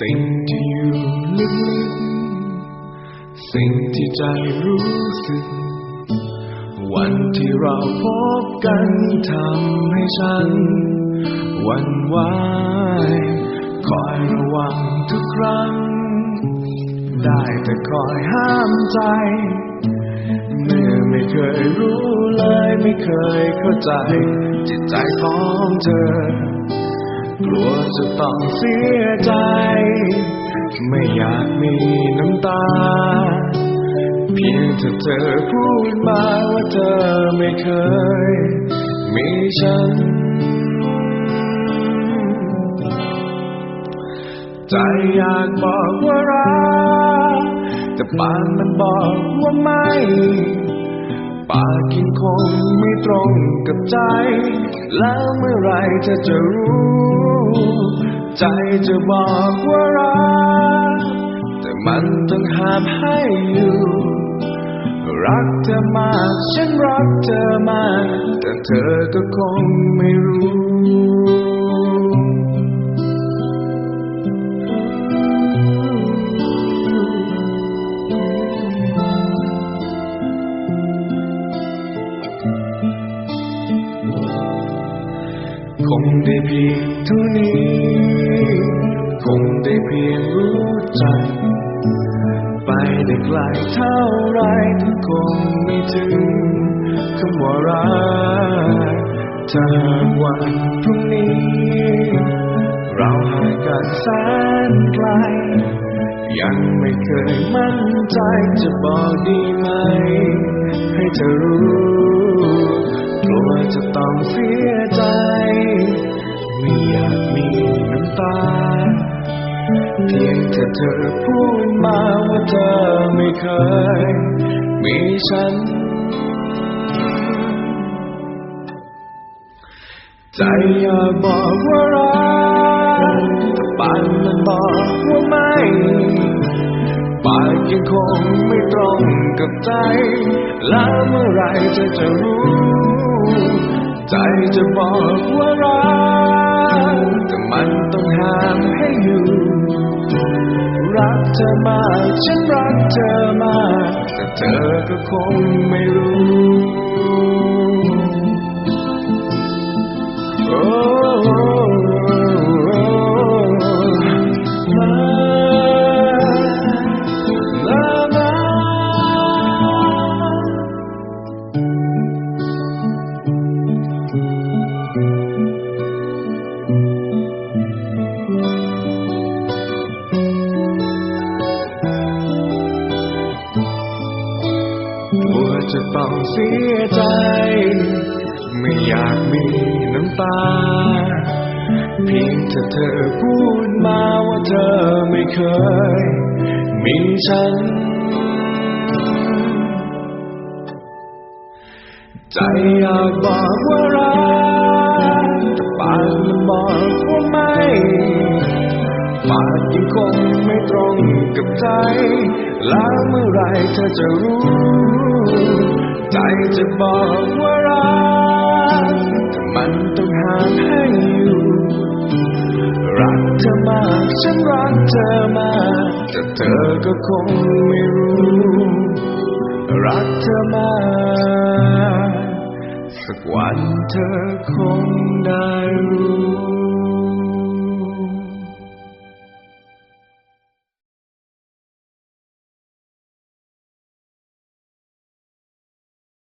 สิ่งที่อยู่ลึกๆสิ่งที่ใจรู้สึก วันที่เราพบกันทำให้ฉันหวันไหวคอยระวังทุกครั้ง ได้แต่คอยห้ามใจ เมื่อไม่เคยรู้เลยไม่เคยเข้าใจ จิตใจของเธอ กลัวจะต้องเสียใจ ไม่อยากมีน้ำตา เพียงแต่เธอพูดมาว่าเธอไม่เคย มีฉัน ใจอยากบอกว่ารักแต่ปากมันบอกว่าไม่ากกินคงไม่ตรงกับใจ แล้วเมื่อไรเธอจะรู้ ใจจะบอกว่ารัก แต่มันต้องห้ามให้อยู่ รักเธอมากฉันรักเธอมาก แต่เธอก็คงไม่รู้ คงได้เพียงเท่านี้ คงได้เพียงรู้จัก ไปได้ไกลเท่าไรก็คงไม่ถึงคำว่ารักถ้าหากวันพรุ่งนี้ เราห่างกันแสนไกล ยังไม่เคยมั่นใจจะบอกดีไหม ให้เธอรู้กลัวจะต้องเสียใจ ธอพูดมาว่าเธอไม่เคย มีฉัน ใจอยากบอกว่ารักปากมันบอกว่าไม่ปากยังคงไม่ตรงกับใจ แล้วเมื่อไรเธอจะรู้ ใจจะบอกว่ารักแต่มันต้องหา ฉันรักเธอมาก แต่เธอก็คงไม่รู้โอ้ล จะต้องเสียใจ ไม่อยากมีน้ำตา เพียงแต่เธอพูดมาว่าเธอไม่เคย มีฉัน ใจอยากบอกว่ารักแต่ปากมันบอกว่าไม่ปากยังคงไม่ตรงกับใจ แล้วเมื่อไหรเธอจะรู้ ใจจะบอกว่ารักแต่มันต้องหามให้อยู่ รักเธอมากฉันรักเธอมากแต่เธอก็คงไม่รู้ รักเธอมากสักวันเธอคงได้รู้